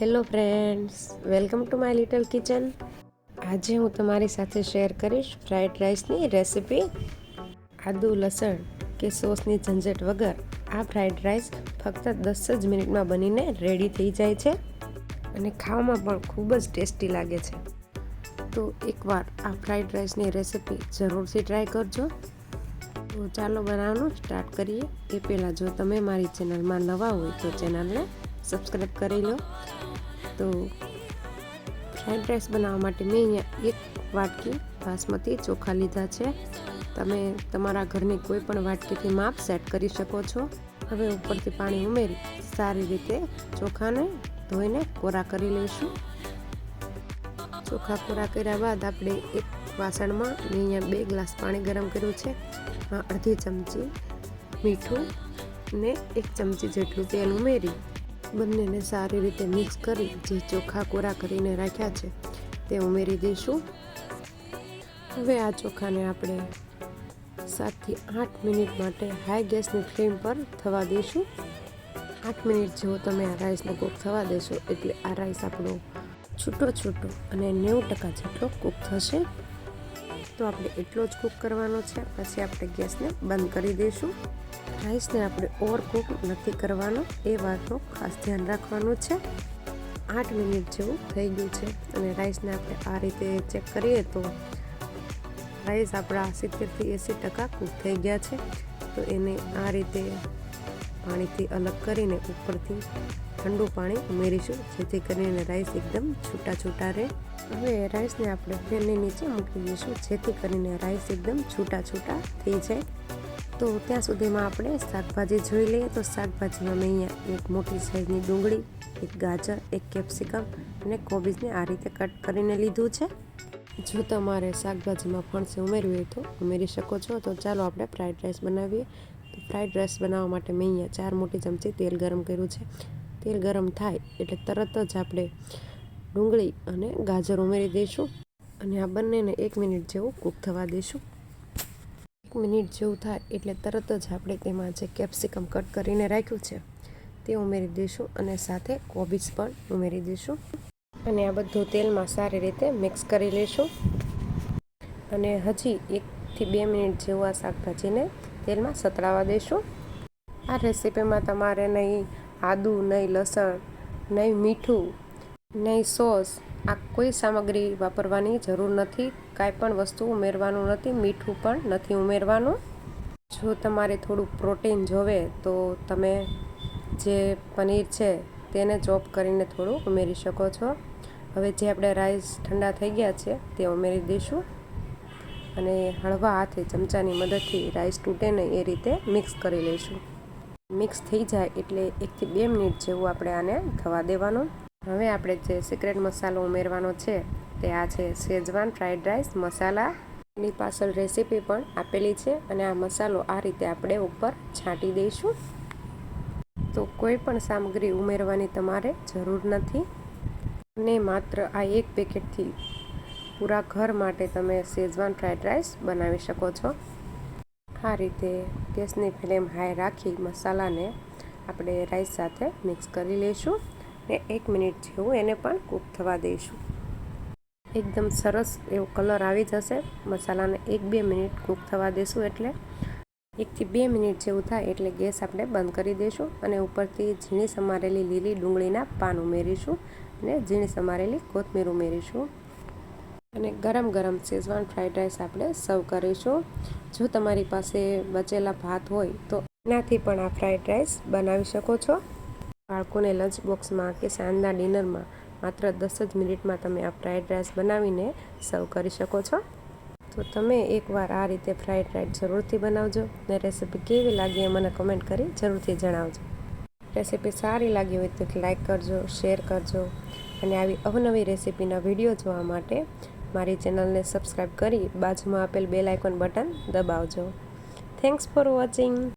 Welcome to my little kitchen આજે હું તમારી સાથે શેર કરીશ ફ્રાઈડ રાઈસની રેસિપી આદુ લસણ કે સોસની ઝંઝટ વગર. આ ફ્રાઈડ રાઈસ ફક્ત દસ જ મિનિટમાં બનીને રેડી થઈ જાય છે અને ખાવામાં પણ ખૂબ જ ટેસ્ટી લાગે છે. તો એકવાર આ ફ્રાઈડ રાઈસની રેસિપી જરૂરથી ટ્રાય કરજો. તો ચાલો બનાવવાનું સ્ટાર્ટ કરીએ. એ પહેલાં જો તમે મારી ચેનલમાં નવા હોય તો ચેનલને સબસ્ક્રાઈબ કરી લો. તો ફ્રાઈડ રાઈસ બનાવવા માટે મેં અહીંયા એક વાટકી બાસમતી ચોખા લીધા છે. તમે તમારા ઘરની કોઈ પણ વાટકીથી માપ સેટ કરી શકો છો. હવે ઉપરથી પાણી ઉમેરી સારી રીતે ચોખાને ધોઈને કોરા કરી લઈશું. ચોખા કોરા કર્યા બાદ આપણે એક વાસણમાં મેં અહીંયા બે ગ્લાસ પાણી ગરમ કર્યું છે. અડધી ચમચી મીઠું ને એક ચમચી જેટલું તેલ ઉમેરી બંનેને સારી રીતે મિક્સ કરી જે ચોખા કોરા કરીને રાખ્યા છે, તે ઉમેરી દઈશું. હવે આ ચોખાને આપણે સાતથી આઠ મિનિટ માટે હાઈ ગેસની ફ્લેમ પર થવા દઈશું. આઠ મિનિટ જેવો તમે આ રાઈસને કૂક થવા દેશો, એટલે આ રાઈસ આપણો છૂટો છૂટો અને નેવું ટકા જેટલો કૂક થશે. તો આપણે એટલો જ કૂક કરવાનો છે. પછી આપણે ગેસને બંધ કરી દઈશું. રાઈસને આપણે ઓવરકુક નથી કરવાનો, એ વાતનું ખાસ ધ્યાન રાખવાનું છે. આઠ મિનિટ જેવું થઈ ગયું છે અને રાઈસને આપણે આ રીતે ચેક કરીએ તો રાઈસ આપણા સિત્તેરથી એંસી ટકા કૂક થઈ ગયા છે. તો એને આ રીતે પાણીથી અલગ કરીને ઉપરથી ઠંડુ પાણી ઉમેરીશું, જેથી કરીને રાઈસ એકદમ છૂટા છૂટા રહે. હવે રાઈસને આપણે ફેનની નીચે મૂકી દઈશું, જેથી કરીને રાઈસ એકદમ છૂટા છૂટા થઈ જાય. તો ત્યાં સુધીમાં આપણે શાકભાજી જોઈ લઈએ. તો શાકભાજીમાં મેં અહીંયા એક મોટી સાઈઝની ડુંગળી, એક ગાજર, એક કેપ્સિકમ અને કોબીજને આ રીતે કટ કરીને લીધું છે. જો તમારે શાકભાજીમાં ફણસી ઉમેરવી હોય તો ઉમેરી શકો છો. તો ચાલો આપણે ફ્રાઈડ રાઈસ બનાવીએ. તો ફ્રાઈડ રાઈસ બનાવવા માટે મેં અહીંયા ચાર મોટી ચમચી તેલ ગરમ કર્યું છે. તેલ ગરમ થાય એટલે તરત જ આપણે ડુંગળી અને ગાજર ઉમેરી દઈશું. અને આ બંનેને એક મિનિટ જેવું કૂક થવા દઈશું. મિનિટ જેવું થાય એટલે તરત જ આપણે તેમાં જે કેપ્સિકમ કટ કરીને રાખ્યું છે, તે ઉમેરી દઈશું અને સાથે કોબીજ પણ ઉમેરી દઈશું. અને આ બધું તેલમાં સારી રીતે મિક્સ કરી લઈશું. અને હજી એકથી બે મિનિટ જેવું આ શાકભાજીને તેલમાં સતળાવા દઈશું. આ રેસીપીમાં તમારે નહીં આદું, નહીં લસણ, નહીં મીઠું, નહીં સોસ આ કોઈ સામગ્રી વાપરવાની જરૂર નથી, કાંઈ પણ વસ્તુ ઉમેરવાનું નથી, મીઠું પણ નથી ઉમેરવાનું. જો તમારે થોડું પ્રોટીન જોવે, તો તમે જે પનીર છે તેને ચોપ કરીને થોડું ઉમેરી શકો છો. હવે જે આપણે રાઈસ ઠંડા થઈ ગયા છે, તે ઉમેરી દઈશું. અને હળવા હાથે ચમચાની મદદથી રાઈસ તૂટે નહીં એ રીતે મિક્સ કરી લઈશું. મિક્સ થઈ જાય એટલે એકથી બે મિનિટ જેવું આપણે આને થવા દેવાનું. હવે આપણે જે સિક્રેટ મસાલો ઉમેરવાનો છે, તે આ છે શેજવાન ફ્રાઈડ રાઈસ મસાલાની પાછળ રેસીપી પણ આપેલી છે અને આ મસાલો આ રીતે આપણે ઉપર છાંટી દઈશું. તો કોઈ પણ સામગ્રી ઉમેરવાની તમારે જરૂર નથી. ને માત્ર આ એક પેકેટથી પૂરા ઘર માટે તમે શેઝવાન ફ્રાઈડ રાઈસ બનાવી શકો છો. આ રીતે ગેસની ફ્લેમ હાઈ રાખી મસાલાને આપણે રાઈસ સાથે મિક્સ કરી લઈશું. ને એક મિનિટ જેવું એને પણ કૂક થવા દઈશું. એકદમ સરસ એવો કલર આવી જશે. મસાલાને એક બે મિનિટ કૂક થવા દઈશું એટલે. એકથી બે મિનિટ જેવું થાય એટલે ગેસ આપણે બંધ કરી દઈશું અને ઉપરથી ઝીણી સમારેલી લીલી ડુંગળીના પાન ઉમેરીશું અને ઝીણી સમારેલી કોથમીર ઉમેરીશું. અને ગરમ ગરમ શેઝવાન ફ્રાઈડ રાઈસ આપણે સર્વ કરીશું. જો તમારી પાસે બચેલા ભાત હોય તો એનાથી પણ આ ફ્રાઈડ રાઈસ બનાવી શકો છો. બાળકોને લંચ બોક્સમાં કે સાંજના ડિનરમાં માત્ર દસ જ મિનિટમાં તમે આ ફ્રાઈડ રાઈસ બનાવીને સર્વ કરી શકો છો. તો તમે એકવાર આ રીતે ફ્રાઈડ રાઈસ જરૂરથી બનાવજો ને રેસીપી કેવી લાગી એ મને કમેન્ટ કરી જરૂરથી જણાવજો. રેસીપી સારી લાગી હોય તો લાઈક કરજો, શેર કરજો અને આવી અવનવી રેસીપીના વીડિયો જોવા માટે મારી ચેનલને સબસ્ક્રાઈબ કરી બાજુમાં આપેલ bell icon button દબાવજો. Thanks for watching.